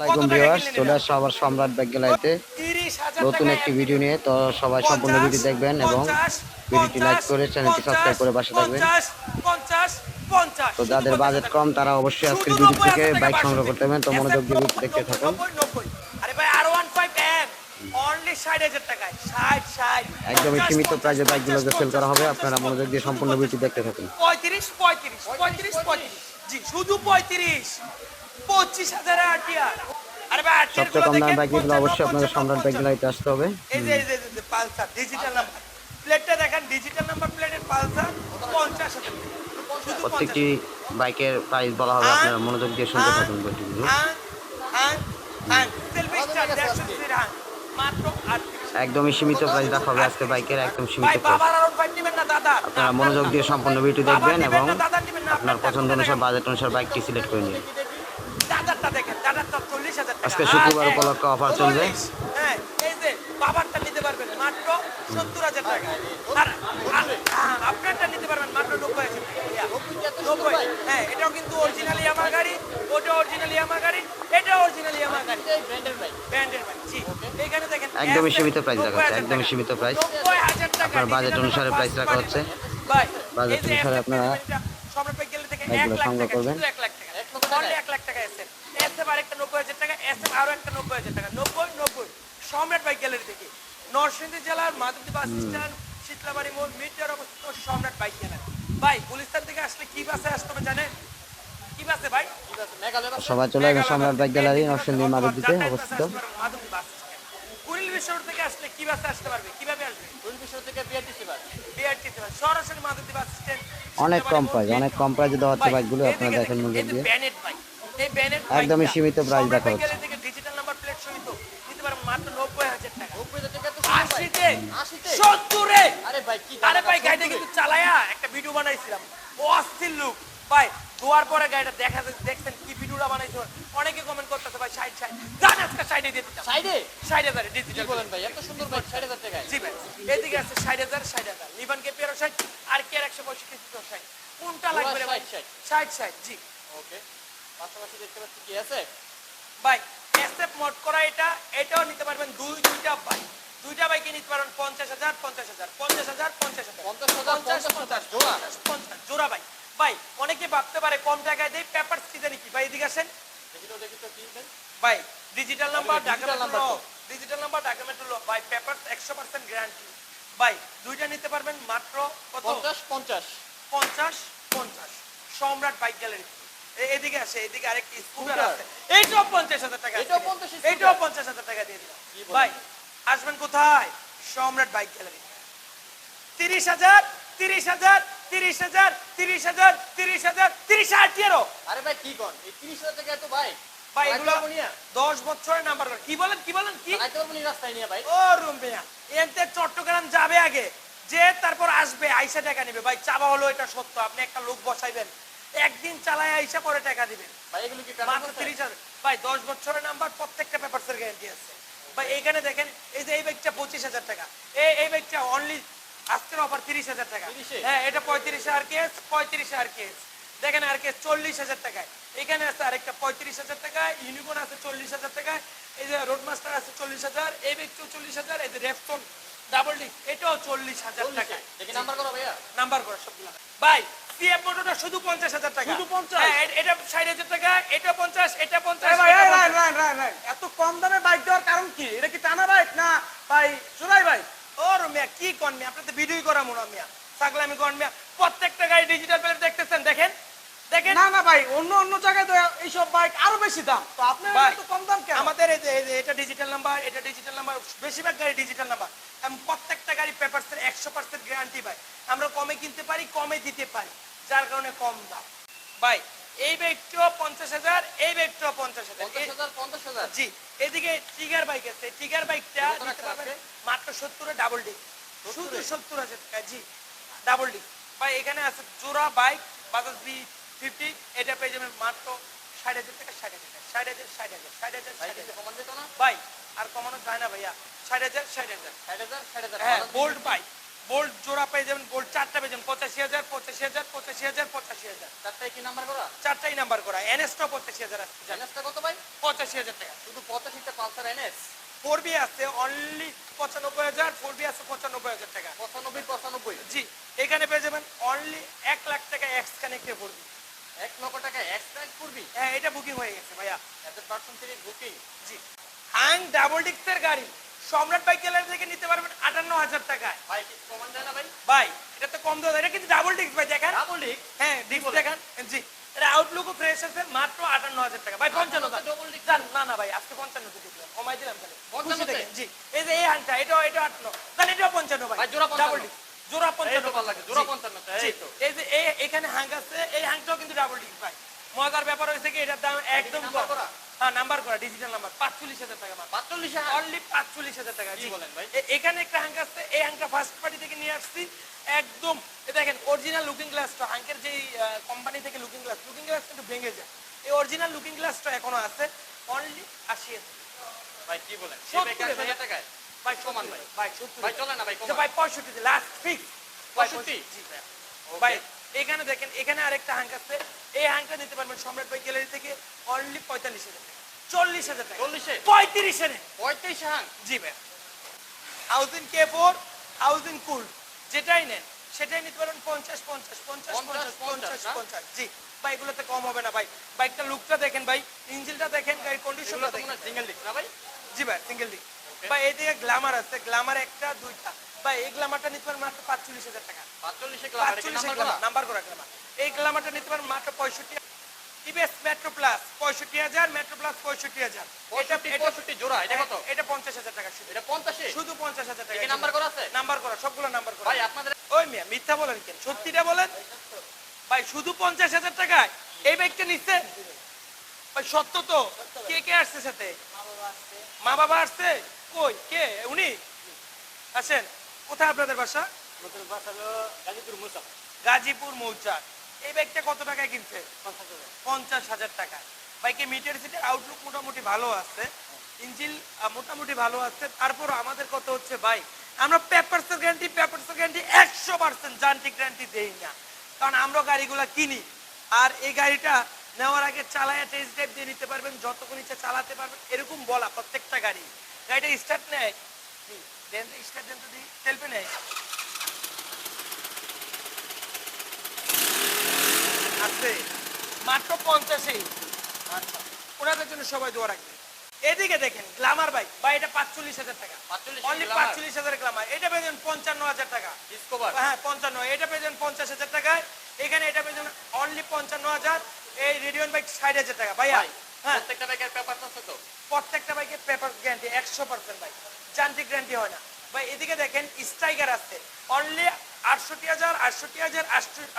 আসসালামাইকুম ভিউয়ার্স চলে আসছে আবার সম্রাট ব্যাগ গ্যালারিতে নতুন একটি ভিডিও নিয়ে তো সবাই সম্পূর্ণ ভিডিও দেখবেন এবং ভিডিওটি লাইক করে চ্যানেলটি সাবস্ক্রাইব করে পাশে থাকবেন। তো যাদের বাজেট কম তারা অবশ্যই আজকের ভিডিও থেকে বাইক সংগ্রহ করতে পারবেন। তো মনোযোগ দিয়ে দেখতে থাকুন। একদমই সীমিত প্রাইজে বাইকগুলোকে সেল করা হবে। আপনারা মনোযোগ দিয়ে সম্পূর্ণ ভিডিও দেখতে থাকুন। পঁয়ত্রিশ পঁয়ত্রিশ পঁয়ত্রিশ। পঁয়ত্রিশ শুধু পঁয়ত্রিশ। পঁচিশ হাজার আটিয়ার আরে ভাই সবচেয়ে কম দামের বাইকগুলো অবশ্যই আপনাদের সম্রাট ব্যাগ গ্যালারিতে আসতে হবে। এই যে এই যে পালসার ডিজিটাল নাম্বার প্লেটটা দেখেন ডিজিটাল নাম্বার প্লেটের পালসার পঞ্চাশ হাজার। প্রত্যেকটি বাইকের প্রাইস বলা হবে আপনারা মনোযোগ দিয়ে শুনতে থাকুন আটত্রিশ। একদমই সীমিত প্রাইস রাখা হবে আজকে বাইকের একদম সীমিত আপনারা মনোযোগ দিয়ে সম্পূর্ণ ভিডিও দেখবেন এবং আপনার পছন্দ অনুসারে বাজেট অনুসারে বাইকটি সিলেক্ট করে নিন। দাদারটা দেখেন দাদারটা চল্লিশ হাজার আজকে শুক্রবার হ্যাঁ, উপলক্ষে চলবে। হ্যাঁ এই যে বাবারটা নিতে পারবেন মাত্র সত্তর হাজার টাকা। আর আর- হ্যাঁ, আপনারটা নিতে পারবেন মাত্র নব্বই হাজার টাকা। নব্বই হ্যাঁ এটাও কিন্তু অরিজিনালি আমার গাড়ি ওটা অরিজিনালি আমার গাড়ি এটা অরিজিনালি আমার গাড়ি। ব্র্যান্ডের বাইক। জি এখানে দেখেন একদমই সীমিত প্রাইস রাখা হচ্ছে একদমই সীমিত প্রাইস 90,000 আপনার বাজেট অনুসারে প্রাইস রাখা হচ্ছে। বাজেট অনুসারে আপনারা পেমেন্টটা গেলে থেকে বাইকগুলো 1 লাখ সংগ্রহ টাকা করবেন। শুধু 1 লাখ টাকা অনলি 1 লাখ টাকা এসএফ এসএফ আরেকটা 90000 টাকা এসএফ আরও একটা 90000 টাকা। 90 90 সম্রাট বাইক গ্যালারি থেকে। নরসিংদী জেলার মাধবদী বাস স্ট্যান্ড শীতলাবাড়ি মোড় মিটার অবস্থিত সম্রাট বাইক গ্যালারি। ভাই গুলিস্তান থেকে আসলে কি বাসে আসতে হবে জানেন? কি বাসে ভাই? সবাই চলে সম্রাট বাইক গ্যালারি নরসিংদী মাধবদীতে অবস্থিত। মাধবদী বাস কুড়িল বিশ্ব থেকে আসলে কি বাসে আসতে পারবে? কীভাবে আসবে? কুড়িল বিশ্ব থেকে বিআরটিসি বাস। বিআরটিসি বাস। সরাসরি মাধবদী বাস স্ট্যান্ড অনেক কম প্রাইস অনেক কম প্রাইসে দেওয়া হচ্ছে বাইকগুলো আপনারা দেখেন মনোযোগ দিয়ে একদমই সীমিত price রাখা হচ্ছে। ডিজিটাল নাম্বার প্লেট সহিত দিতে পারবেন মাত্র 90000 টাকা। 90000 টাকা তো 80 তে 70 এ আরে ভাই কি আরে ভাই গাড়িটা কিন্তু চালায়া একটা ভিডিও বানাইছিলাম। অস্থির লুক ভাই দোয়ার পরে গাড়িটা দেখা দেখছেন কি ভিডিওটা বানাইছো? অনেকে কমেন্ট করতেছে ভাই সাইড সাইড জান আজকে সাইডে দিয়ে দিতাম। সাইডে সাইড হাজার ডিজিটাল বলেন ভাই এত সুন্দর বাইক ষাট হাজার টাকায়। জি ভাই এদিকে আছে হাজার ষাট হাজার। কে আর কে একশো পঁয়ষট্টি ষাট। কোনটা লাগবে রে ভাই? 60, ষাট ষাট জি। ওকে। পাশাপাশি দেখতে পাচ্ছি কি আছে? ভাই এসএফ মোড করা এটা এটাও নিতে পারবেন দুই দুইটা বাইক দুইটা বাইকে নিতে পারবেন পঞ্চাশ হাজার পঞ্চাশ হাজার পঞ্চাশ হাজার পঞ্চাশ হাজার। পঞ্চাশ হাজার, পঞ্চাশ পঞ্চাশ, জোড়া। পঞ্চাশ জোড়া ভাই ভাই অনেকে ভাবতে পারে কম টাকায় দেয় পেপার কি জানি কি? ভাই এদিকে আসেন? ভাই digital number Dhaka metro digital number Dhaka metro ভাই পেপার একশো পার্সেন্ট গ্যারান্টি ভাই দুইটা নিতে পারবেন মাত্র কত? পঞ্চাশ পঞ্চাশ। পঞ্চাশ পঞ্চাশ। সম্রাট বাইক গ্যালারি এদিকে আসে এদিকে আরেকটি স্কুটার আছে এইটাও পঞ্চাশ হাজার টাকা এটাও আছে। 50 এইটাও পঞ্চাশ হাজার টাকা দিয়ে দিলাম ভাই আসবেন কোথায়? সম্রাট বাইক গ্যালারি। তিরিশ হাজার তিরিশ হাজার তিরিশ হাজার তিরিশ হাজার তিরিশ হাজার তিরিশ আরে ভাই কি কর এই তিরিশ হাজার টাকা এত বাইক ভাই এগুলো? দশ বছরের নাম্বার কি বলেন কি বলেন কি? রাস্তায় নিয়ে ভাই। ও রুমিয়া এনতে চট্টগ্রাম যাবে আগে। যে তারপর আসবে আইসা টাকা নেবে। ভাই চাবা হলো এটা সত্য। আপনি একটা লোক বসাইবেন। একদিন চালায় আইসা পরে টাকা দিবেন ভাই এগুলো কি মাত্র তিরিশ হাজার ভাই দশ বছরের নাম্বার প্রত্যেকটা পেপারসের গ্যারান্টি আছে। ভাই এইখানে দেখেন এই যে এই পঁচিশ হাজার টাকা। এই এই বাইকটা অনলি আজকের অফার তিরিশ হাজার টাকা। হ্যাঁ এটা পঁয়ত্রিশ আর কেস পঁয়ত্রিশ আর কেস দেখেন আর কেস চল্লিশ হাজার টাকায়। এখানে আছে আরেকটা পঁয়ত্রিশ হাজার টাকা ইউনিকর্ন আছে চল্লিশ হাজার টাকায় এই যে রোড মাস্টার আছে চল্লিশ হাজার এই বাইকটাও চল্লিশ হাজার এই যে রেফটন ডাবল ডিক এটাও চল্লিশ হাজার টাকায়। দেখি নাম্বার করো ভাইয়া। নাম্বার করে সবগুলো। ভাই সিএফ মোটরটা শুধু পঞ্চাশ হাজার টাকা। শুধু 50? এটা ষাট হাজার টাকা এটা পঞ্চাশ এটা পঞ্চাশ এই ভাই, এটা এই ভাই, 50 ভাই, ভাই, ভাই, এত কম দামে বাইক দেওয়ার কারণ কি? এটা কি টানা বাইক না ভাই চোরাই বাইক? ও রমিয়া কি কন মিয়া? আপনি তো ভিডিওই করা মনে মিয়া। সাগলামি কন মিয়া। প্রত্যেকটা গাড়ি ডিজিটাল প্লেট দেখতেছেন দেখেন? দেখেন? না না ভাই অন্য অন্য জায়গায় তো এইসব বাইক আরও বেশি দাম। তো আপনার এত কম দাম কেন? আমাদের এই যে- এটা ডিজিটাল নাম্বার এটা ডিজিটাল নাম্বার বেশিরভাগ গাড়ি ডিজিটাল নাম্বার প্রত্যেকটা গাড়ি পেপারসের একশো পার্সেন্ট গ্যারান্টি ভাই। আমরা কমে কিনতে পারি কমে দিতে পারি। যার কারণে কম দাম। ভাই এই বাইকটাও পঞ্চাশ হাজার এই বাইকটাও পঞ্চাশ হাজার। পঞ্চাশ হাজার জি এদিকে টিগার বাইক আছে। টিগার বাইকটা? মাত্র সত্তরে ডাবল ডিক শুধু সত্তর হাজার টাকা জি ডাবল ডিক ভাই এখানে আছে জোড়া বাইক বাজাজ বি ফিফটি এটা পেয়ে যাবেন মাত্র ষাট হাজার টাকা ষাট হাজার টাকা ষাট হাজার ষাট হাজার ষাট হাজার ষাট হাজার। কমান যেত না? ভাই আর কমানো যায় না ভাইয়া। ষাট হাজার ষাট হাজার। ষাট হাজার ষাট হাজার হ্যাঁ বোল্ট বাইক বোল্ট জোড়া পেয়ে যাবেন বোল্ট চারটা পেয়ে যাবেন পঁচাশি হাজার পঁচাশি হাজার পঁচাশি হাজার পঁচাশি হাজার। চারটায় কি নাম্বার করা? চারটাই নাম্বার করা। এনএসটাও পঁচাশি হাজার আছে এনএসটা কত ভাই? পঁচাশি হাজার টাকা। শুধু পঁচাশিটা পালসার এনএস ফোর বি আছে অনলি পঁচানব্বই হাজার ফোর বি আছে পঁচানব্বই হাজার টাকা। পঁচানব্বই পঁচানব্বই। জি এখানে পেয়ে যাবেন অনলি এক লাখ টাকা এক্স কানেক্টে ফোর বি এক লক্ষ টাকা এক্সট্রা করবি হ্যাঁ এটা বুকিং হয়ে গেছে ভাইয়া। এত পার্সেন্ট থেকে বুকিং জি। হাং ডাবল ডিক্সের গাড়ি। সম্রাট বাইক গ্যালারি থেকে নিতে পারবেন আটান্ন হাজার টাকায় ভাই কিছু কমান যায় না ভাই ভাই এটা তো কম দেওয়া যায় এটা কিন্তু ডাবল ডিক্স ভাই দেখেন ডাবল ডিক হ্যাঁ ডিক্স দেখেন জি এটা আউটলুকও ফ্রেশ আছে মাত্র আটান্ন হাজার টাকা ভাই পঞ্চান্ন আটান্ন তো double dick। জান না না ভাই আজকে পঞ্চান্ন তে দিলাম কমাই দিলাম তাহলে খুশি 55 তে? থেকে জি এই যে এই হাংটা এটাও এটা আটান্ন তাহলে এটাও পঞ্চান্ন ভাই ভাই, জোড়া 55 ডাবল ডিক্স জোড়া এই পঞ্চান্ন তো ভালো লাগে জোড়া জি। পঞ্চান্ন জি, এই তো এই যে এই এখানে হাং আছে এই হাংটাও কিন্তু ডাবল ডিক্স ভাই মজার ব্যাপার হয়েছে কি এটার দাম একদম নাম্বার কম করা? হ্যাঁ নাম্বার করা ডিজিটাল নাম্বার পাঁচচল্লিশ হাজার টাকা মাত্র পাঁচচল্লিশ অনলি পাঁচচল্লিশ হাজার টাকা কি। বলেন ভাই? এখানে একটা এই ফার্স্ট পার্টি থেকে নিয়ে আসছি। একদম এ দেখেন অরিজিনাল লুকিং গ্লাসটা যে কোম্পানি থেকে লুকিং গ্লাস লুকিং গ্লাস কিন্তু ভেঙে যায়। এই অরিজিনাল লুকিং গ্লাসটা এখনও আছে অনলি আশি হাজার। ভাই কি বলেন? ভাই টাকায়? ভাই ভাই। ভাই ভাই চলে না ভাই আচ্ছা, ভাই পঁয়ষট্টিতে লাস্ট ফিক্স পঁয়ষট্টি? জি। ভাই ভাই এখানে দেখেন এখানে আরেকটা হ্যাঙ্ক আছে। এই হ্যাঙ্কটা নিতে পারবেন সম্রাট ভাই গ্যালারি থেকে অনলি পঁয়তাল্লিশ হাজার টাকা। চল্লিশ হাজার টাকা। চল্লিশে? পঁয়ত্রিশে নেন পঁয়ত্রিশ হাং জি ভাই। হাউজিং কে ফোর হাউজিং কুল। যেটাই নেন সেটাই নিতে পারবেন পঞ্চাশ পঞ্চাশ পঞ্চাশ পঞ্চাশ পঞ্চাশ পঞ্চাশ জি। ভাই এগুলোতে কম হবে না ভাই। বাইকটা লুকটা দেখেন ভাই ইঞ্জিনটা দেখেন গাড়ির কন্ডিশনটা দেখেন। সিঙ্গেল ডিস্ক না ভাই? জি ভাই সিঙ্গেল দিক। ভাই এইদিকে গ্লামার আছে গ্লামার একটা দুইটা। ভাই এই গ্লামারটা নিতে পারেন মাত্র পাঁচচল্লিশ হাজার টাকা। পাঁচচল্লিশে নাম্বার নাম্বার করা? গ্লামার এই গ্লামারটা নিতে পারেন মাত্র পঁয়ষট্টি টিভিএস মেট্রো প্লাস পঁয়ষট্টি হাজার মেট্রো প্লাস পঁয়ষট্টি হাজার। এটা পঁয়ষট্টি জোড়া এটা কত? এটা পঞ্চাশ হাজার টাকা শুধু। এটা পঞ্চাশে? শুধু পঞ্চাশ হাজার টাকা কি নাম্বার করা আছে? নাম্বার করা সবগুলো নাম্বার করা। ভাই আপনাদের ওই মিয়া মিথ্যা বলেন কেন? সত্যিটা বলেন। ভাই শুধু পঞ্চাশ হাজার টাকায় এই বাইকটা নিচ্ছেন ভাই সত্য তো। কে কে আসছে সাথে? মা বাবা আসছে? কই? কে? উনি? আসেন। কোথায় আপনাদের বাসা? গাজীপুর মৌচাক। এই বাইকটা কত টাকায় কিনছে? পঞ্চাশ হাজার টাকা। বাইকে মিটার সিটের আউটলুক মোটামুটি ভালো আছে? ইঞ্জিন মোটামুটি ভালো আছে। তারপর আমাদের কত হচ্ছে, ভাই, আমরা পেপারসের গ্যারান্টি পেপারসের গ্যারান্টি একশো পার্সেন্ট যান্ত্রিক গ্যারান্টি দেই না। কারণ আমরা গাড়িগুলো কিনি। আর এই গাড়িটা নেওয়ার আগে চালায় টেস্ট ড্রাইভ দিয়ে নিতে পারবেন, যতক্ষণ ইচ্ছা চালাতে পারবেন। এরকম বলা প্রত্যেকটা গাড়ি। গাড়িটা স্টার্ট নেয়? স্টার্ট দেন যদি সেলফে নেয়। আছে। মাত্র পঞ্চাশেই। ওনাদের জন্য সবাই দোয়া রাখবে এদিকে দেখেন গ্লামার বাইক বা এটা পাঁচচল্লিশ হাজার টাকা। অনলি পাঁচচল্লিশ হাজার গ্লামার এটা পেয়েছেন পঞ্চান্ন হাজার টাকা। হ্যাঁ পঞ্চান্ন। এটা পেয়েছেন পঞ্চাশ হাজার টাকায় এখানে এটা পেয়েছেন অনলি পঞ্চান্ন হাজার। এই রেডিয়ন বাইক ষাট হাজার টাকা। ভাই হ্যাঁ। প্রত্যেকটা ব্যাগের পেপার আছে তো? প্রত্যেকটা বাইকের পেপার গ্যারান্টি একশো পার্সেন্ট ভাই। যান্ত্রিক গ্যারান্টি হয় না। ভাই এদিকে দেখেন স্ট্রাইকার আছে। অনলি আটষট্টি হাজার আটষট্টি হাজার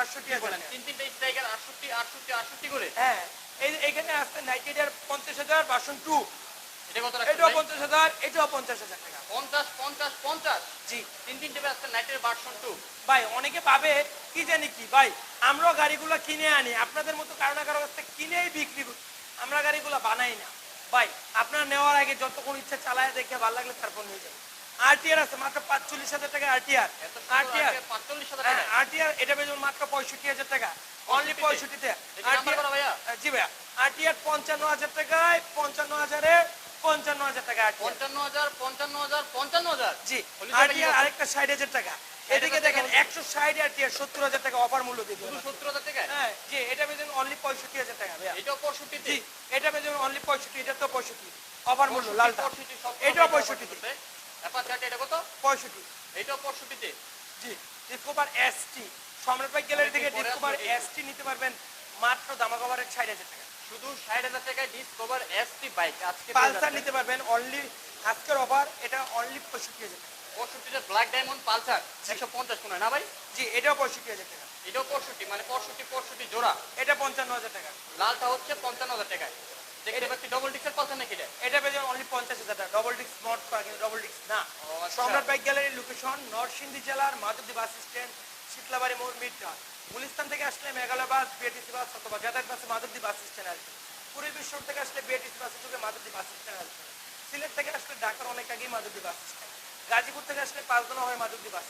আটষট্টি হাজার। তিন তিনটা স্ট্রাইকার আটষট্টি আটষট্টি আটষট্টি করে? হ্যাঁ এই এখানে নাইটেরিয়ার পঞ্চাশ হাজার বাসন টু এটা কত এটাও পঞ্চাশ হাজার এটাও পঞ্চাশ হাজার টাকা। পঞ্চাশ পঞ্চাশ পঞ্চাশ? জি। তিন তিনটে ব্যাগ নাইটের ভার্সন টু ভাই অনেকে পাবে কি জানি কি ভাই আমরাও গাড়িগুলো কিনে আনি আপনাদের মতো কারও না কারও কাছ থেকে কিনেই বিক্রি করি আমরা গাড়িগুলো বানাই না। ভাই আপনার নেওয়ার আগে যতক্ষণ ইচ্ছা চালায় দেখে ভালো লাগলে তারপর নিয়ে যাবেন। আরটিআর আছে মাত্র পাঁচচল্লিশ হাজার টাকা আরটিআর আরটিআর হ্যাঁ আরটিআর এটা বেজন মাত্র পঁয়ষট্টি হাজার টাকা অনলি পঁয়ষট্টিতে? জি ভাইয়া আরটিআর পঞ্চান্ন হাজার টাকায় পঞ্চান্ন হাজারে পঞ্চান্ন হাজার টাকা পঞ্চান্ন হাজার পঞ্চান্ন হাজার পঞ্চান্ন হাজার জি আরটিআর আরেকটা ষাট হাজার টাকা এদিকে দেখেন একশো ষাট আরটিআর সত্তর হাজার টাকা অফার মূল্য দিয়ে শুধু সত্তর হাজার টাকা হ্যাঁ জি এটা বেজন অনলি পঁয়ষট্টি হাজার টাকা ভাইয়া এটাও পঁয়ষট্টিতে জি এটা বেজন অনলি পঁয়ষট্টি এটা তো পঁয়ষট্টি অফার মূল্য লালটা এটাও পঁয়ষট্টিতে। অ্যাপাচারটা এটা কত? পঁয়ষট্টি। এটাও পঁয়ষট্টিতে? জি Discover ST Samrat bike gallery থেকে ডিসকভার এসটি নিতে পারবেন মাত্র দামাকভারের ষাট হাজার টাকা। শুধু ষাট হাজার টাকায় ডিসকভার এসটি বাইক আজকে পালসার নিতে পারবেন অনলি আজকের অফার এটা অনলি পঁয়ষট্টি হাজার টাকা। পঁয়ষট্টিটা ব্ল্যাক ডায়মন্ড পালসার একশো পঞ্চাশ কোনো না ভাই? জি এটাও পঁয়ষট্টি হাজার টাকা। এটাও পঁয়ষট্টি মানে পঁয়ষট্টি পঁয়ষট্টি জোড়া। এটা পঞ্চান্ন হাজার টাকা। লালটা হচ্ছে পঞ্চান্ন হাজার টাকায়। দেখতে পাচ্ছি ডবল ডিক্সের পালসার নাকি এটা? এটা পেয়ে যাবেন অনলি পঞ্চাশ হাজার টাকা। Double disc not double disc না আচ্ছা। সম্রাট বাইক গ্যালারির লোকেশন নরসিংদী জেলার মাধবদী বাস স্ট্যান্ড শীতলাবাড়ি মোড় মিটটা গুলিস্তান থেকে আসলে মেঘালয় বাস বিএটিসি বাস অথবা যাতায়াত বাসে মাধবদী বাস স্ট্যান্ড আসবে। পুরী বিশ্ব থেকে আসলে বিএটিসি বাসে ঢুকে মাধবদী বাস স্ট্যান্ড আসবে। সিলেট থেকে আসলে ঢাকার অনেক আগেই মাধবদী বাস স্ট্যান্ড। গাজীপুর থেকে আসলে পাঁচদনা হয় মাধবদী বাস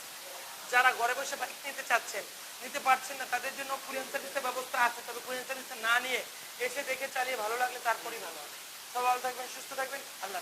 যারা ঘরে বসে বাইক নিতে চাচ্ছেন নিতে পারছেন না তাদের জন্য কুরিয়ান সার্ভিসের ব্যবস্থা আছে। তবে কুরিয়ান সার্ভিসে না নিয়ে এসে দেখে চালিয়ে ভালো লাগলে তারপরই ভালো হবে সব ভালো থাকবেন সুস্থ থাকবেন আল্লাহ।